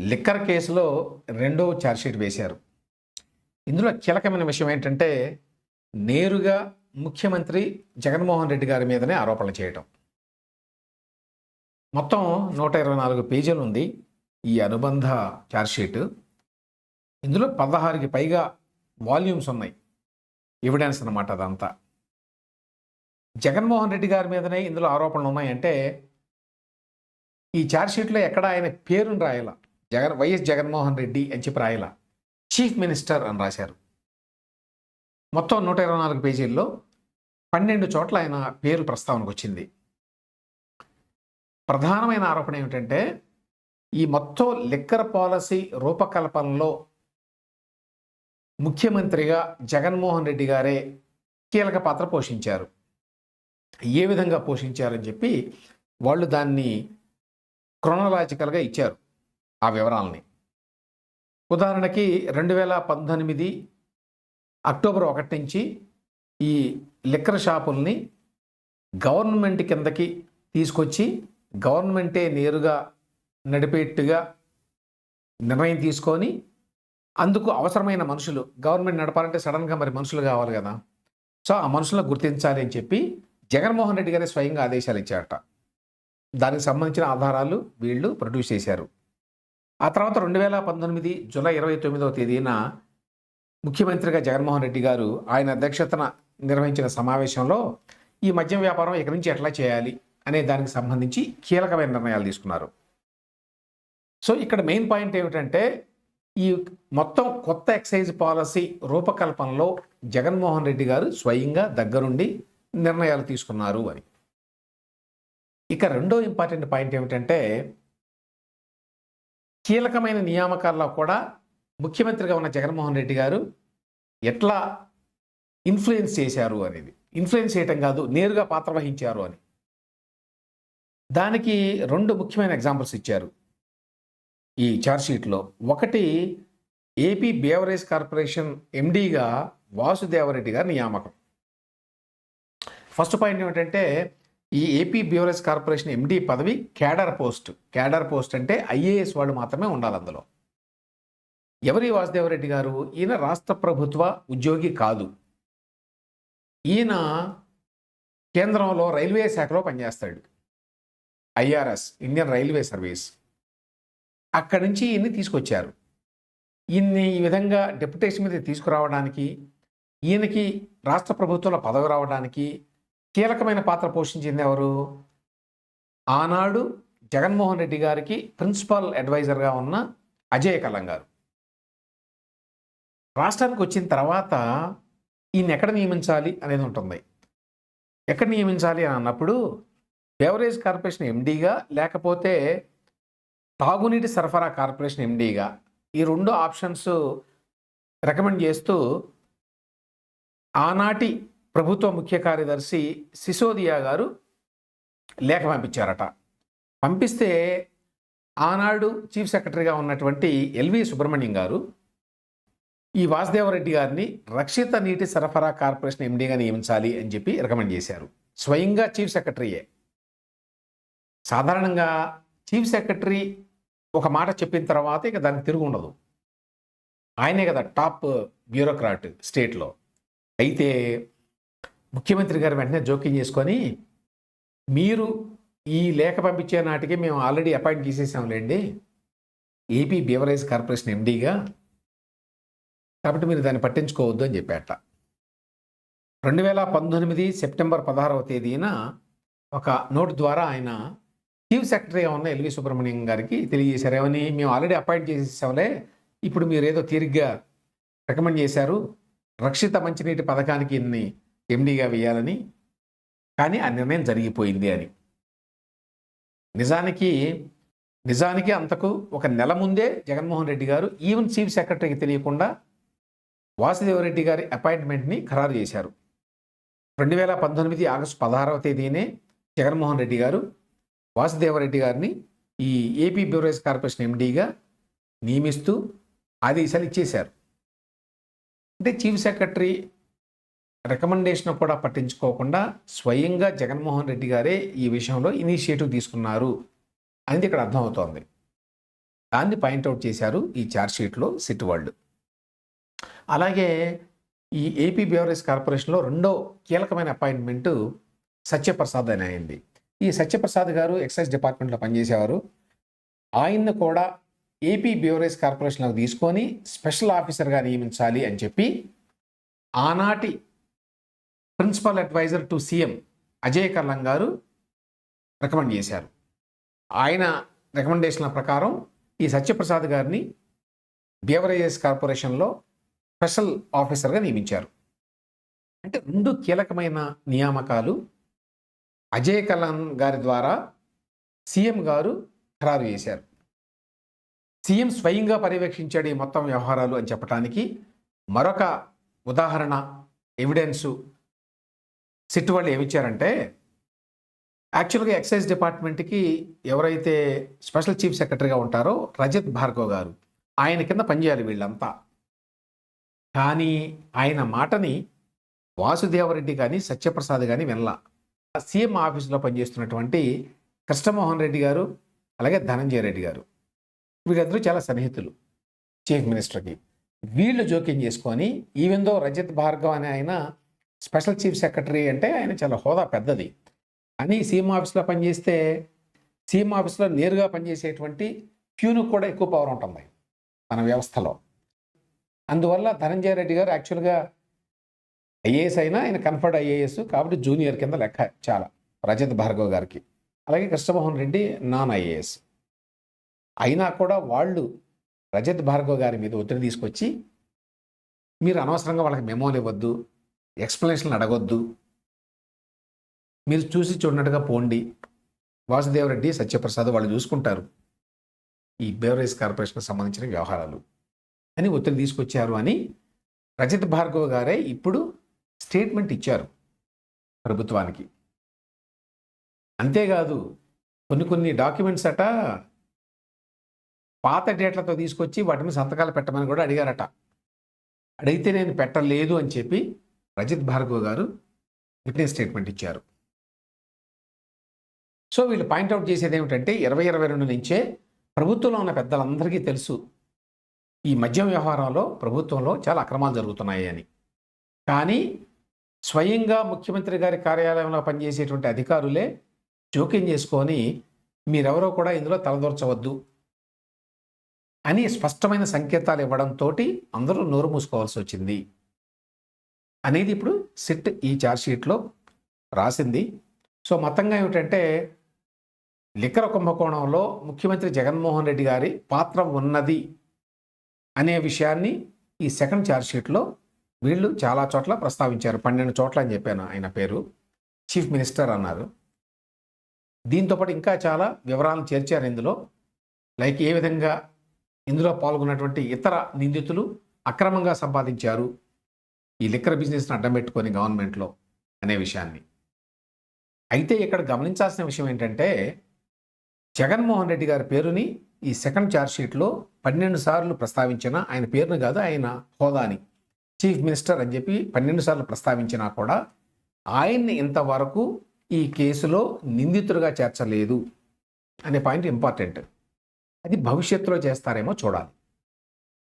Liquor కేసులో రెండో chargesheet వేశారు. ఇందులో కీలకమైన విషయం ఏంటంటే నేరుగా ముఖ్యమంత్రి జగన్మోహన్ రెడ్డి గారి మీదనే ఆరోపణలు చేయటం. మొత్తం నూట ఇరవై నాలుగు పేజీలు ఉంది ఈ అనుబంధ ఛార్జ్షీట్ ఇందులో పదహారుకి పైగా వాల్యూమ్స్ ఉన్నాయి. ఎవిడెన్స్ అనమాట అదంతా. జగన్మోహన్ రెడ్డి గారి మీదనే ఇందులో ఆరోపణలు ఉన్నాయంటే ఈ ఛార్జ్షీట్లో ఎక్కడ ఆయన పేరును రాయాల. జగన్ వైఎస్ జగన్మోహన్ రెడ్డి అని చెప్పి రాయల. చీఫ్ మినిస్టర్ అని రాశారు. మొత్తం నూట ఇరవై నాలుగు పేజీల్లో పన్నెండు చోట్ల ఆయన పేరు ప్రస్తావనకు వచ్చింది. ప్రధానమైన ఆరోపణ ఏమిటంటే ఈ మొత్తం లిక్కర్ పాలసీ రూపకల్పనలో ముఖ్యమంత్రిగా జగన్మోహన్ రెడ్డి గారే కీలక పాత్ర పోషించారు. ఏ విధంగా పోషించారని చెప్పి వాళ్ళు దాన్ని క్రొనలాజికల్గా ఇచ్చారు. ఆ వివరాలని. ఉదాహరణకి రెండు వేల పంతొమ్మిది అక్టోబర్ ఒకటి నుంచి ఈ లిక్కర్ షాపుల్ని గవర్నమెంట్ కిందకి తీసుకొచ్చి గవర్నమెంటే నేరుగా నడిపేట్టుగా నిర్ణయం తీసుకొని అందుకు అవసరమైన మనుషులు గవర్నమెంట్ నడపాలంటే సడన్గా మరి మనుషులు కావాలి కదా. సో ఆ మనుషులను గుర్తించాలి అని చెప్పి జగన్మోహన్ రెడ్డి గారే స్వయంగా ఆదేశాలు ఇచ్చారట. దానికి సంబంధించిన ఆధారాలు వీళ్ళు ప్రొడ్యూస్ చేశారు. ఆ తర్వాత రెండు వేల పంతొమ్మిది జూలై ఇరవై తొమ్మిదవ తేదీన ముఖ్యమంత్రిగా జగన్మోహన్ రెడ్డి గారు ఆయన అధ్యక్షతన నిర్వహించిన సమావేశంలో ఈ మద్యం వ్యాపారం ఇక్కడి నుంచి ఎట్లా చేయాలి అనే దానికి సంబంధించి కీలకమైన నిర్ణయాలు తీసుకున్నారు. సో ఇక్కడ మెయిన్ పాయింట్ ఏమిటంటే ఈ మొత్తం కొత్త ఎక్సైజ్ పాలసీ రూపకల్పనలో జగన్మోహన్ రెడ్డి గారు స్వయంగా దగ్గరుండి నిర్ణయాలు తీసుకున్నారు అని. ఇక రెండో ఇంపార్టెంట్ పాయింట్ ఏమిటంటే కీలకమైన నియామకాల్లో కూడా ముఖ్యమంత్రిగా ఉన్న జగన్మోహన్ రెడ్డి గారు ఎట్లా ఇన్ఫ్లుయెన్స్ చేశారు అనేది. ఇన్ఫ్లుయెన్స్ చేయటం కాదు నేరుగా పాత్ర వహించారు అని. దానికి రెండు ముఖ్యమైన ఎగ్జాంపుల్స్ ఇచ్చారు ఈ ఛార్జ్షీట్లో ఒకటి ఏపీ బేవరేజ్ కార్పొరేషన్ ఎండీగా వాసుదేవరెడ్డి గారి నియామకం. ఫస్ట్ పాయింట్ ఏమిటంటే ఈ ఏపీ బ్యూరెస్ కార్పొరేషన్ ఎండీ పదవి క్యాడర్ పోస్ట్. క్యాడర్ పోస్ట్ అంటే ఐఏఎస్ వాళ్ళు మాత్రమే ఉండాలి అందులో. ఎవరి వాసుదేవరెడ్డి గారు? ఈయన రాష్ట్ర ప్రభుత్వ ఉద్యోగి కాదు. ఈయన కేంద్రంలో రైల్వే శాఖలో పనిచేస్తాడు. IRS Indian railway service. అక్కడి నుంచి ఈయన్ని తీసుకొచ్చారు. ఈయన్ని ఈ విధంగా డెప్యుటేషన్ మీద తీసుకురావడానికి ఈయనకి రాష్ట్ర ప్రభుత్వంలో పదవి రావడానికి కీలకమైన పాత్ర పోషించింది ఎవరు? ఆనాడు జగన్మోహన్ రెడ్డి గారికి ప్రిన్సిపల్ అడ్వైజర్గా ఉన్న అజయ్ కల్లం గారు. రాష్ట్రానికి వచ్చిన తర్వాత ఈయన ఎక్కడ నియమించాలి అనేది ఉంటుంది. ఎక్కడ నియమించాలి అని అన్నప్పుడు బెవరేజ్ కార్పొరేషన్ ఎండీగా లేకపోతే తాగునీటి సరఫరా కార్పొరేషన్ ఎండీగా ఈ రెండు ఆప్షన్స్ రికమెండ్ చేస్తూ ఆనాటి ప్రభుత్వ ముఖ్య కార్యదర్శి సిసోదియా గారు లేఖ పంపించారట. పంపిస్తే ఆనాడు చీఫ్ సెక్రటరీగా ఉన్నటువంటి ఎల్వి సుబ్రహ్మణ్యం గారు ఈ వాసుదేవరెడ్డి గారిని రక్షిత నీటి సరఫరా కార్పొరేషన్ ఎండీగా నియమించాలి అని చెప్పి రికమెండ్ చేశారు. స్వయంగా చీఫ్ సెక్రటరీయే. సాధారణంగా చీఫ్ సెక్రటరీ ఒక మాట చెప్పిన తర్వాత ఇక దానికి తిరుగు ఉండదు. ఆయనే కదా టాప్ బ్యూరోక్రాట్ స్టేట్లో. అయితే ముఖ్యమంత్రి గారు వెంటనే జోక్యం చేసుకొని మీరు ఈ లేఖ పంపించే నాటికి మేము ఆల్రెడీ అపాయింట్ చేసేసాంలేండి. ఏపీ బీవరేజ్ కార్పొరేషన్ ఎండీగా కాబట్టి మీరు దాన్ని పట్టించుకోవద్దు అని చెప్పేట. రెండు వేల పంతొమ్మిది సెప్టెంబర్ పదహారవ తేదీన ఒక నోట్ ద్వారా ఆయన చీఫ్ సెక్రటరీగా ఉన్న ఎల్వి సుబ్రహ్మణ్యం గారికి తెలియజేశారు. ఏమని మేము ఆల్రెడీ అపాయింట్ చేసేసాంలే. ఇప్పుడు మీరు ఏదో తీరిగ్గా రికమెండ్ చేశారు. రక్షిత మంచినీటి పథకానికి ఇన్ని ఎండీగా వేయాలని. కానీ ఆ నిర్ణయం జరిగిపోయింది అని. నిజానికి నిజానికి అంతకు ఒక నెల ముందే జగన్మోహన్ రెడ్డి గారు ఈవెన్ చీఫ్ సెక్రటరీకి తెలియకుండా వాసుదేవరెడ్డి గారి అపాయింట్మెంట్ని ఖరారు చేశారు. రెండు వేల పంతొమ్మిది ఆగస్టు పదహారవ తేదీనే జగన్మోహన్ రెడ్డి గారు వాసుదేవరెడ్డి గారిని ఈ ఏపీ బ్యూరేజ్ కార్పొరేషన్ ఎండీగా నియమిస్తూ ఆదేశాలు ఇచ్చేశారు. అంటే చీఫ్ సెక్రటరీ రికమెండేషన్ కూడా పట్టించుకోకుండా స్వయంగా జగన్మోహన్ రెడ్డి గారే ఈ విషయంలో ఇనిషియేటివ్ తీసుకున్నారు అనేది ఇక్కడ అర్థమవుతోంది. దాన్ని పాయింట్అవుట్ చేశారు ఈ ఛార్జ్షీట్లో సిట్ వాళ్ళు అలాగే ఈ ఏపీ బేవరేజ్ కార్పొరేషన్లో రెండో కీలకమైన అపాయింట్మెంటు సత్యప్రసాద్ అని అయింది. ఈ సత్యప్రసాద్ గారు ఎక్సైజ్ డిపార్ట్మెంట్లో పనిచేసేవారు. ఆయన్ను కూడా ఏపీ బ్యూరేజ్ కార్పొరేషన్లోకి తీసుకొని స్పెషల్ ఆఫీసర్గా నియమించాలి అని చెప్పి ఆనాటి principal adviser to CM Ajay Kallam గారు రికమెండ్ చేశారు. ఆయన రికమెండేషన్ల ప్రకారం ఈ సత్యప్రసాద్ గారిని బీవరేజెస్ కార్పొరేషన్లో స్పెషల్ ఆఫీసర్గా నియమించారు. అంటే రెండు కీలకమైన నియామకాలు అజయ్ కలాన్ గారి ద్వారా సీఎం గారు ఖరారు చేశారు. సీఎం స్వయంగా పర్యవేక్షించాడు ఈ మొత్తం వ్యవహారాలు అని చెప్పడానికి మరొక ఉదాహరణ ఎవిడెన్సు సిట్ వాళ్ళు ఏమిచ్చారంటే యాక్చువల్గా ఎక్సైజ్ డిపార్ట్మెంట్కి ఎవరైతే స్పెషల్ చీఫ్ సెక్రటరీగా ఉంటారో రజత్ భార్గవ్ గారు ఆయన కింద పనిచేయాలి వీళ్ళంతా. కానీ ఆయన మాటని వాసుదేవరెడ్డి కానీ సత్యప్రసాద్ కానీ వినలా. సీఎం ఆఫీసులో పనిచేస్తున్నటువంటి కృష్ణమోహన్ రెడ్డి గారు అలాగే ధనంజయ రెడ్డి గారు. వీళ్ళందరూ చాలా సన్నిహితులు చీఫ్ మినిస్టర్కి. వీళ్ళు జోక్యం చేసుకొని ఈవెన్ దో రజత్ భార్గవ్ అనే ఆయన స్పెషల్ చీఫ్ సెక్రటరీ అంటే ఆయన చాలా హోదా పెద్దది. అని సీఎం ఆఫీస్లో పనిచేస్తే సీఎం ఆఫీస్లో నేరుగా పనిచేసేటువంటి ప్యూన్కి కూడా ఎక్కువ పవర్ ఉంటుంది మన వ్యవస్థలో. అందువల్ల ధనంజయ రెడ్డి గారు యాక్చువల్గా ఐఏఎస్ అయినా ఆయన కన్ఫర్డ్ ఐఏఎస్ కాబట్టి జూనియర్ కింద లెక్క చాలా రజత్ భార్గవ్ గారికి. అలాగే కృష్ణమోహన్ రెడ్డి నాన్ ఐఏఎస్. అయినా కూడా వాళ్ళు రజత్ భార్గవ్ గారి మీద ఒత్తిడి తీసుకొచ్చి మీరు అనవసరంగా వాళ్ళకి మెమోలు ఇవ్వద్దు ఎక్స్ప్లెనేషన్లు అడగొద్దు. మీరు చూసి చూడనట్టుగా పోండి. వాసుదేవరెడ్డి సత్యప్రసాద్ వాళ్ళు చూసుకుంటారు. ఈ బేవరేజ్ కార్పొరేషన్కి సంబంధించిన వ్యవహారాలు. అని ఒత్తిడి తీసుకొచ్చారు అని రజత్ భార్గవ్ గారే ఇప్పుడు స్టేట్మెంట్ ఇచ్చారు ప్రభుత్వానికి. అంతేకాదు కొన్ని కొన్ని డాక్యుమెంట్స్ అట పాత డేట్లతో తీసుకొచ్చి వాటిని సంతకాలు పెట్టమని కూడా అడిగారట. అడిగితే నేను పెట్టలేదు అని చెప్పి రజిత్ భార్గవ్ గారు విట్నెస్ స్టేట్మెంట్ ఇచ్చారు. సో వీళ్ళు పాయింట్అవుట్ చేసేది ఏమిటంటే ఇరవై ఇరవై రెండు నుంచే ప్రభుత్వంలో ఉన్న పెద్దలందరికీ తెలుసు ఈ మద్యం వ్యవహారంలో ప్రభుత్వంలో చాలా అక్రమాలు జరుగుతున్నాయి అని. కానీ స్వయంగా ముఖ్యమంత్రి గారి కార్యాలయంలో పనిచేసేటువంటి అధికారులే జోక్యం చేసుకొని మీరెవరో కూడా ఇందులో తలదూర్చవద్దు అని స్పష్టమైన సంకేతాలు ఇవ్వడంతో అందరూ నోరు మూసుకోవాల్సి వచ్చింది. అనేది ఇప్పుడు సిట్ ఈ ఛార్జ్షీట్లో రాసింది. సో మొత్తంగా ఏమిటంటే లిక్కర కుంభకోణంలో ముఖ్యమంత్రి జగన్మోహన్ రెడ్డి గారి పాత్ర ఉన్నది అనే విషయాన్ని ఈ సెకండ్ ఛార్జ్షీట్లో వీళ్ళు చాలా చోట్ల ప్రస్తావించారు. పన్నెండు చోట్ల అని చెప్పాను ఆయన పేరు. చీఫ్ మినిస్టర్ అన్నారు. దీంతోపాటు ఇంకా చాలా వివరాలు చేర్చారు ఇందులో. లైక్ ఏ విధంగా ఇందులో పాల్గొన్నటువంటి ఇతర నిందితులు అక్రమంగా సంపాదించారు. ఈ లిక్కర్ బిజినెస్ని అడ్డం పెట్టుకొని గవర్నమెంట్లో అనే విషయాన్ని. అయితే ఇక్కడ గమనించాల్సిన విషయం ఏంటంటే జగన్మోహన్ రెడ్డి గారి పేరుని ఈ సెకండ్ ఛార్జ్షీట్లో పన్నెండు సార్లు ప్రస్తావించిన ఆయన పేరును కాదు ఆయన హోదాని. చీఫ్ మినిస్టర్ అని చెప్పి పన్నెండు సార్లు ప్రస్తావించినా కూడా ఆయన్ని ఇంతవరకు ఈ కేసులో నిందితుడిగా చేర్చలేదు అనే పాయింట్ ఇంపార్టెంట్. అది భవిష్యత్తులో చేస్తారేమో చూడాలి.